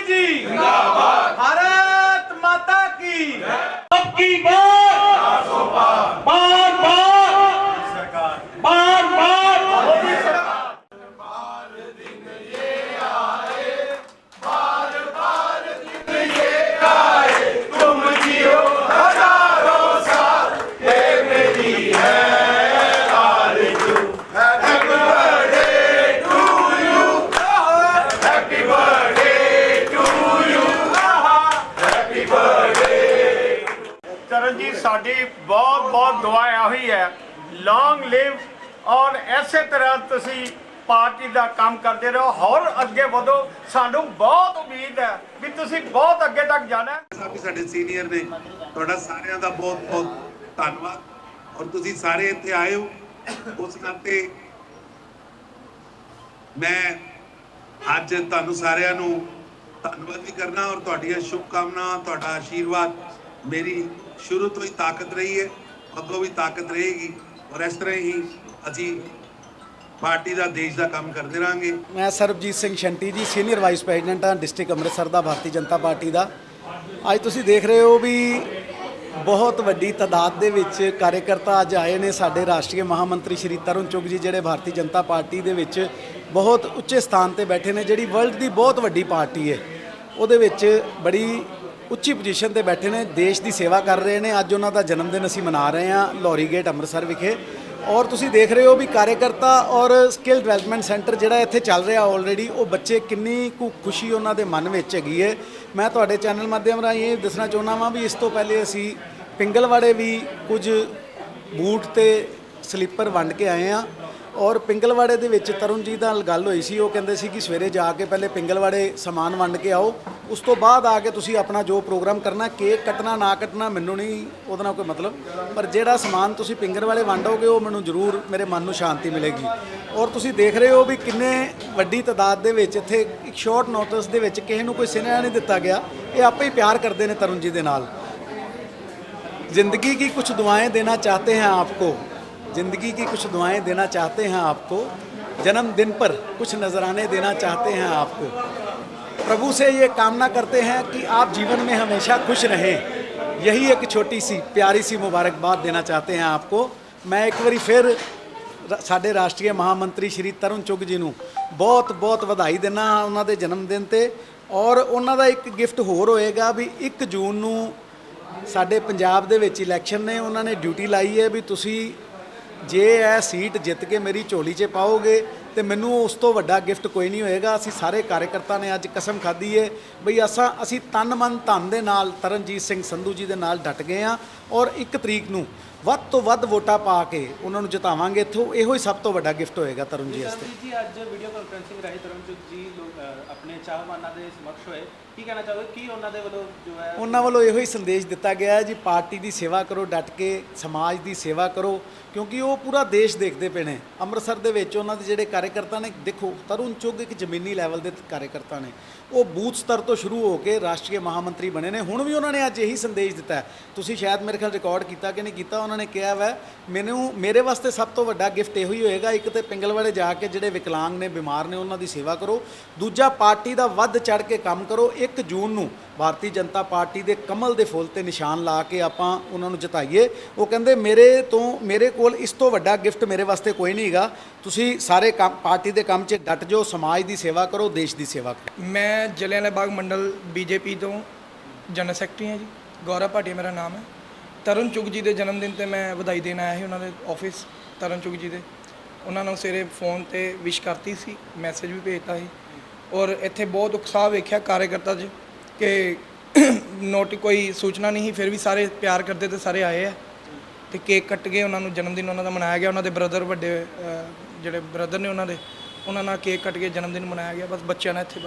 ਜੀ। ਜਿੰਦਾਬਾਦ। ਚਰਨ ਜੀ ਸਾਡੀ ਬਹੁਤ ਬਹੁਤ ਦੁਆ ਇਹੀ ਹੈ। ਲੌਂਗ ਲਿਵ ਔਰ ਐਸੇ ਤਰ੍ਹਾਂ ਤੁਸੀਂ ਪਾਰਟੀ ਦਾ ਕੰਮ ਕਰਦੇ ਰਹੋ। ਹੋਰ ਅੱਗੇ ਵਧੋ। ਸਾਨੂੰ ਬਹੁਤ ਉਮੀਦ ਹੈ ਵੀ ਤੁਸੀਂ ਬਹੁਤ ਅੱਗੇ ਤੱਕ ਜਾਣਾ ਹੈ। ਸਾਡੇ ਸੀਨੀਅਰ ਨੇ ਤੁਹਾਡਾ ਸਾਰਿਆਂ ਦਾ ਬਹੁਤ ਬਹੁਤ ਧੰਨਵਾਦ। ਔਰ ਤੁਸੀਂ ਸਾਰੇ ਇੱਥੇ ਆਏ ਹੋ। ਉਸ ਨਾਤੇ ਮੈਂ ਅੱਜ ਤੁਹਾਨੂੰ ਸਾਰਿਆਂ ਨੂੰ ਧੰਨਵਾਦ ਵੀ ਕਰਨਾ ਔਰ ਤੁਹਾਡੀਆਂ ਸ਼ੁਭ ਕਾਮਨਾਵਾਂ ਤੁਹਾਡਾ ਆਸ਼ੀਰਵਾਦ ਮੇਰੀ ਸ਼ੁਰੂ ਤੋਂ ਹੀ ਤਾਕਤ ਰਹੀ ਹੈ ਅੱਗੋਂ ਵੀ ਤਾਕਤ ਰਹੇਗੀ ਔਰ ਇਸ ਤਰ੍ਹਾਂ ਹੀ ਅਸੀਂ ਪਾਰਟੀ ਦਾ, ਦੇਸ਼ ਦਾ ਕੰਮ ਕਰਦੇ ਰਹਾਂਗੇ। ਮੈਂ Sarabjit Singh Shanty ji, senior vice president ਹਾਂ, ਡਿਸਟ੍ਰਿਕਟ ਅੰਮ੍ਰਿਤਸਰ ਦਾ, ਭਾਰਤੀ ਜਨਤਾ ਪਾਰਟੀ ਦਾ। ਅੱਜ ਤੁਸੀਂ ਦੇਖ ਰਹੇ ਹੋ ਵੀ ਬਹੁਤ ਵੱਡੀ ਤਾਦਾਦ ਦੇ ਵਿੱਚ ਕਾਰਜਕਰਤਾ ਅੱਜ ਆਏ ਨੇ ਸਾਡੇ ਰਾਸ਼ਟਰੀ ਮਹਾਮੰਤਰੀ ਸ਼੍ਰੀ ਤਰੁਣ ਚੁਗ ਜੀ, ਜਿਹੜੇ ਭਾਰਤੀ ਜਨਤਾ ਪਾਰਟੀ ਦੇ ਵਿੱਚ ਬਹੁਤ ਉੱਚੇ ਸਥਾਨ ਤੇ ਬੈਠੇ ਨੇ, ਜਿਹੜੀ ਵਰਲਡ ਦੀ ਬਹੁਤ ਵੱਡੀ ਪਾਰਟੀ ਹੈ। ਉਹਦੇ ਵਿੱਚ ਬੜੀ ਉੱਚੀ ਪੋਜੀਸ਼ਨ ਤੇ ਬੈਠੇ ਨੇ, ਦੇਸ਼ ਦੀ ਸੇਵਾ ਕਰ ਰਹੇ ਨੇ। ਅੱਜ ਉਹਨਾਂ ਦਾ ਜਨਮ ਦਿਨ ਅਸੀਂ ਮਨਾ ਰਹੇ ਹਾਂ ਲੋਰੀ ਗੇਟ ਅੰਮ੍ਰਿਤਸਰ ਵਿਖੇ। ਔਰ ਤੁਸੀਂ ਦੇਖ ਰਹੇ ਹੋ ਵੀ ਕਾਰਜਕਰਤਾ ਔਰ ਸਕਿੱਲ ਡਿਵੈਲਪਮੈਂਟ ਸੈਂਟਰ ਜਿਹੜਾ ਇੱਥੇ ਚੱਲ ਰਿਹਾ ਆਲਰੇਡੀ ਉਹ ਬੱਚੇ ਕਿੰਨੀ ਕੁ ਖੁਸ਼ੀ ਉਹਨਾਂ ਦੇ ਮਨ ਵਿੱਚ ਹੈਗੀ ਹੈ। ਮੈਂ ਤੁਹਾਡੇ ਚੈਨਲ ਮਾਧਿਅਮ ਰਾਹੀਂ ਇਹ ਦੱਸਣਾ ਚਾਹੁੰਦਾ ਵਾਂ ਵੀ ਇਸ ਤੋਂ ਪਹਿਲੇ ਅਸੀਂ ਪਿੰਗਲਵਾੜੇ ਵੀ ਕੁਝ ਬੂਟ ਤੇ ਸਲੀਪਰ ਵੰਡ ਕੇ ਆਏ ਆ ਔਰ ਪਿੰਗਲਵਾੜੇ ਦੇ ਵਿੱਚ ਤਰੁਣ ਜੀ ਨਾਲ ਗੱਲ ਹੋਈ ਸੀ, ਉਹ ਕਹਿੰਦੇ ਸੀ ਕਿ ਸਵੇਰੇ ਜਾ ਕੇ ਪਹਿਲੇ ਪਿੰਗਲਵਾੜੇ ਸਮਾਨ ਵੰਡ ਕੇ ਆਓ, ਉਸ ਤੋਂ ਬਾਅਦ ਆ ਕੇ ਤੁਸੀਂ ਆਪਣਾ ਜੋ ਪ੍ਰੋਗਰਾਮ ਕਰਨਾ, ਕੇਕ ਕੱਟਣਾ, ਨਾ ਕੱਟਣਾ, ਮੈਨੂੰ ਨਹੀਂ ਉਹਦਾ ਨਾਲ ਕੋਈ ਮਤਲਬ। ਪਰ ਜਿਹੜਾ ਸਮਾਨ ਤੁਸੀਂ ਪਿੰਗਲਵਾੜੇ ਵੰਡੋਗੇ, ਉਹ ਮੈਨੂੰ ਜ਼ਰੂਰ ਮੇਰੇ ਮਨ ਨੂੰ ਸ਼ਾਂਤੀ ਮਿਲੇਗੀ। ਔਰ ਤੁਸੀਂ ਦੇਖ ਰਹੇ ਹੋ ਵੀ ਕਿੰਨੇ ਵੱਡੀ ਤਦਾਦ ਦੇ ਵਿੱਚ ਇੱਥੇ ਇੱਕ ਸ਼ਾਰਟ ਨੋਟਿਸ ਦੇ ਵਿੱਚ ਕਿਸੇ ਨੂੰ ਕੋਈ ਸਿਨੇਹਾ ਨਹੀਂ ਦਿੱਤਾ ਗਿਆ। ਇਹ ਆਪੇ ਹੀ ਪਿਆਰ ਕਰਦੇ ਨੇ ਤਰੁਣ ਜੀ ਦੇ ਨਾਲ। ਜ਼ਿੰਦਗੀ ਦੀ ਕੁਝ ਦੁਆएं ਦੇਣਾ ਚਾਹਤੇ ਹੈ ਆਪਕੋ? जिंदगी की कुछ दुआएं देना चाहते हैं आपको जन्मदिन पर कुछ नजराने देना चाहते हैं आपको प्रभु से ये कामना करते हैं कि आप जीवन में हमेशा खुश रहें यही एक छोटी सी प्यारी सी मुबारकबाद देना चाहते हैं आपको ਮੈਂ ਇੱਕ ਵਾਰੀ ਫਿਰ ਰ- ਸਾਡੇ ਰਾਸ਼ਟਰੀ ਮਹਾਮੰਤਰੀ ਸ਼੍ਰੀ ਤਰੁਣ ਚੁਗ ਜੀ ਨੂੰ ਬਹੁਤ ਬਹੁਤ ਵਧਾਈ ਦਿੰਦਾ ਹਾਂ ਉਹਨਾਂ ਦੇ ਜਨਮ ਦਿਨ ਤੇ ਔਰ ਉਹਨਾਂ ਦਾ ਇੱਕ ਗਿਫਟ ਹੋਰ ਹੋਏਗਾ ਵੀ 1 ਜੂਨ ਨੂੰ ਸਾਡੇ ਪੰਜਾਬ ਦੇ ਵਿੱਚ ਇਲੈਕਸ਼ਨ ਨੇ ਉਹਨਾਂ ਨੇ ਡਿਊਟੀ ਲਾਈ ਹੈ ਵੀ ਤੁਸੀਂ ਜੇ ਇਹ ਸੀਟ ਜਿੱਤ ਕੇ ਮੇਰੀ ਝੋਲੀ 'ਚ ਪਾਓਗੇ ਤੇ ਮੈਨੂੰ ਉਸ ਤੋਂ ਵੱਡਾ ਗਿਫਟ ਕੋਈ ਨਹੀਂ ਹੋਏਗਾ। ਅਸੀਂ ਸਾਰੇ ਕਾਰਜਕਰਤਾ ਨੇ ਅੱਜ ਕਸਮ ਖਾਧੀ ਹੈ ਬਈ ਅਸਾਂ ਅਸੀਂ ਤਨ ਮਨ ਧਨ ਦੇ ਨਾਲ ਤਰਨਜੀਤ ਸਿੰਘ ਸੰਧੂ ਜੀ ਦੇ ਨਾਲ ਡਟ ਗਏ ਆ ਔਰ 1 ਤਰੀਕ ਨੂੰ ਵੱਧ ਤੋਂ ਵੱਧ ਵੋਟਾਂ ਪਾ ਕੇ ਉਹਨਾਂ ਨੂੰ ਜਿਤਾਵਾਂਗੇ। ਇੱਥੋਂ ਇਹੋ ਹੀ ਸਭ ਤੋਂ ਵੱਡਾ ਗਿਫਟ ਹੋਏਗਾ ਤਰੁਣ ਜੀ ਵਾਸਤੇ। ਜੀ ਅੱਜ ਵੀਡੀਓ ਕਾਨਫਰੰਸਿੰਗ ਰਾਹੀਂ ਤਰਨਜੁਗ ਜੀ ਲੋਕ, ਆਪਣੇ ਚਾਹਵਾਨਾਂ ਦੇ ਸਮਕਸ਼ ਹੋਏ। ਕੀ ਕਹਿਣਾ ਚਾਹੋਗੇ? ਕੀ ਉਹਨਾਂ ਦੇ ਵੱਲੋਂ ਜੋ ਹੈ ਉਹਨਾਂ ਵੱਲੋਂ ਇਹੋ ਹੀ ਸੰਦੇਸ਼ ਦਿੱਤਾ ਗਿਆ ਹੈ ਜੀ, ਪਾਰਟੀ ਦੀ ਸੇਵਾ ਕਰੋ, ਡਟ ਕੇ ਸਮਾਜ ਦੀ ਸੇਵਾ ਕਰੋ, ਕਿਉਂਕਿ ਉਹ ਪੂਰਾ ਦੇਸ਼ ਦੇਖਦੇ ਪਏ ਨੇ। ਅੰਮ੍ਰਿਤਸਰ ਦੇ ਵਿੱਚ ਉਹਨਾਂ ਦੇ ਜਿਹੜੇ ਕਾਰਜਕਰਤਾ ਨੇ, ਦੇਖੋ, ਤਰੁਣ ਚੁੱਗ ਇੱਕ ਜ਼ਮੀਨੀ ਲੈਵਲ ਦੇ ਕਾਰਜਕਰਤਾ ਨੇ। ਉਹ ਬੂਥ ਸਤਰ ਤੋਂ ਸ਼ੁਰੂ ਹੋ ਕੇ ਰਾਸ਼ਟਰੀ ਮਹਾਮੰਤਰੀ ਬਣੇ ਨੇ। ਹੁਣ ਵੀ ਉਹਨਾਂ ਨੇ ਅੱਜ ਇਹੀ ਸੰਦੇਸ਼ ਦਿੱਤਾ ਹੈ। ਤੁਸੀਂ ਸ਼ਾਇਦ ਮੇਰੇ ਖਿਆਲ ਰਿਕਾਰਡ ਕੀਤਾ ਕਿ ਨਹੀਂ ਕੀਤਾ, ਉਹਨਾਂ ਨੇ ਕਿਹਾ ਵੈ, ਮੈਨੂੰ, ਮੇਰੇ ਵਾਸਤੇ ਸਭ ਤੋਂ ਵੱਡਾ ਗਿਫਟ ਇਹੋ ਹੀ ਹੋਏਗਾ, ਇੱਕ ਤੇ ਪਿੰਗਲਵਾੜੇ ਜਾ ਕੇ ਜਿਹੜੇ ਵਿਕਲਾਂਗ ਨੇ, ਬਿਮਾਰ ਨੇ, ਉਹਨਾਂ ਦੀ ਸੇਵਾ ਕਰੋ। ਦੂਜਾ ਪਾਰਟੀ ਦਾ ਵੱਧ ਚੜ ਕੇ ਕੰਮ ਕਰੋ। 1 ਜੂਨ ਨੂੰ ਭਾਰਤੀ ਜਨਤਾ ਪਾਰਟੀ ਦੇ ਕਮਲ ਦੇ ਫੁੱਲ ਤੇ ਨਿਸ਼ਾਨ ਲਾ ਕੇ ਆਪਾਂ ਉਹਨਾਂ ਨੂੰ ਜਿਤਾਈਏ। ਉਹ ਕਹਿੰਦੇ, ਮੇਰੇ ਤੋਂ, ਮੇਰੇ ਕੋਲ ਇਸ ਤੋਂ ਵੱਡਾ ਗਿਫਟ ਮੇਰੇ ਵਾਸਤੇ ਕੋਈ ਨਹੀਂ ਹੈਗਾ। ਤੁਸੀਂ ਸਾਰੇ ਕੰਮ, ਪਾਰਟੀ ਦੇ ਕੰਮ 'ਚ ਡਟ ਜਾਓ, ਸਮਾਜ ਦੀ ਸੇਵਾ ਕਰੋ, ਦੇਸ਼ ਦੀ ਸੇਵਾ ਕਰੋ। ਮੈਂ ਜਲਿਆਂਵਾਲਾ ਬਾਗ ਮੰਡਲ ਬੀਜੇਪੀ ਤੋਂ ਜਨਰਲ ਸੈਕਟਰੀ ਹਾਂ ਜੀ। ਗੌਰਵ ਭਾਟੀਆ ਮੇਰਾ ਨਾਮ ਹੈ। ਤਰਨ ਚੁਗ ਜੀ ਦੇ ਜਨਮ ਦਿਨ ਤੇ ਮੈਂ ਵਧਾਈ ਦੇਣ ਆਇਆ ਸੀ ਉਹਨਾਂ ਦੇ ਆਫਿਸ ਤਰਨ ਚੁਗ ਜੀ ਦੇ। ਉਹਨਾਂ ਨੂੰ ਸਵੇਰੇ ਫੋਨ ਤੇ ਵਿਸ਼ ਕਰਤੀ ਸੀ ਮੈਸੇਜ ਵੀ ਭੇਜਤਾ ਸੀ। ਔਰ ਇੱਥੇ ਬਹੁਤ ਉਤਸ਼ਾਹ ਵੇਖਿਆ ਕਾਰਜਕਰਤਾ 'ਚ ਕਿ ਨੋਟ ਕੋਈ ਸੂਚਨਾ ਨਹੀਂ ਸੀ ਫਿਰ ਵੀ ਸਾਰੇ ਪਿਆਰ ਕਰਦੇ ਤੇ ਸਾਰੇ ਆਏ ਆ। ਤੇ ਕੇਕ ਕੱਟ ਕੇ ਉਹਨਾਂ ਨੂੰ ਜਨਮ ਦਿਨ ਉਹਨਾਂ ਦਾ ਮਨਾਇਆ ਗਿਆ ਉਹਨਾਂ ਦੇ ਬ੍ਰਦਰ ਵੱਡੇ ਅਹ, ਜਿਹੜੇ ਬ੍ਰਦਰ ਨੇ ਉਹਨਾਂ ਦੇ ਉਹਨਾਂ ਨਾਲ ਕੇਕ ਕੱਟ ਕੇ ਜਨਮ ਦਿਨ ਮਨਾਇਆ ਗਿਆ ਬਸ ਬੱਚਿਆਂ ਨਾਲ ਇੱਥੇ